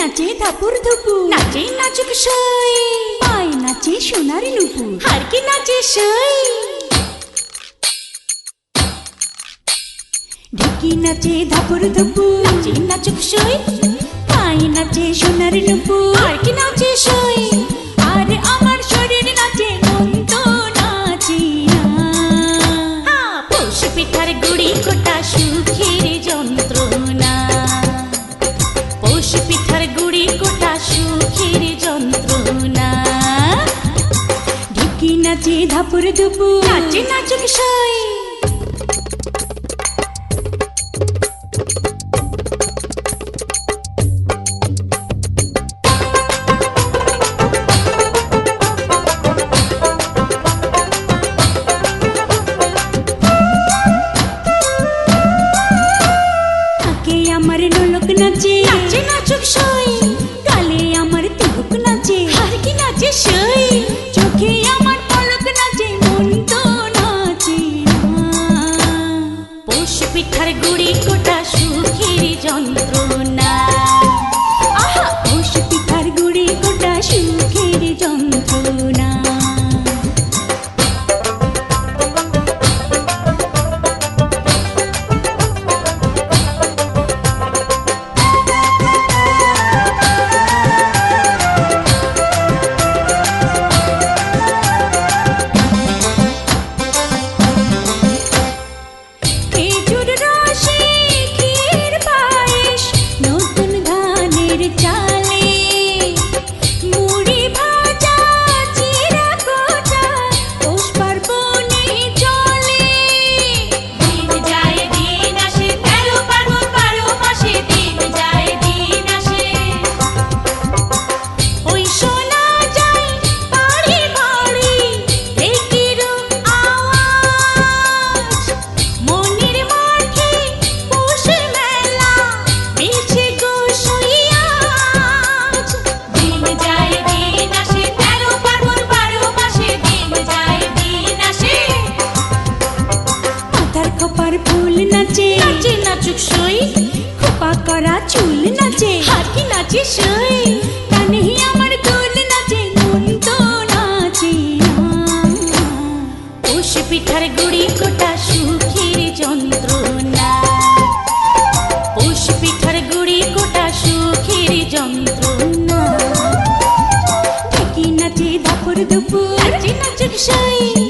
নাচে ধাপুর ধুপু নাচে নাচুক সই পায় নাচে সোনার নুপু হারকি নাচে সই ঢেকি নাচে ধাপুর ধুপু নাচে নাচুক সই পায় নাচে সোনার নুপু আর কি নাচে সই আর আমার শরীর নাচে মন তো নাচি না পিঠার গুড়ি কোটা সুখের পিঠার গুড়ি কোটা সুখের যন্ত্রণা। ঢুকি নাচে ধাপুর ধুপু নাচে নাচুক থাকে আমার নোলক নাচে। খোপার ফুল নাচে। নাচে নাচুক সই। খোপা করা চুল নাচে। কি নাচে সই। কানে আমার দোল নাচে মন তো নাচে পৌষ পিঠার গুড়ি কোটা সুখের যন্ত্রণা। পৌষ পিঠার গুড়ি কোটা সুখের যন্ত্রণা। নাচে দাপর দুপু নাচে নাচুক সই।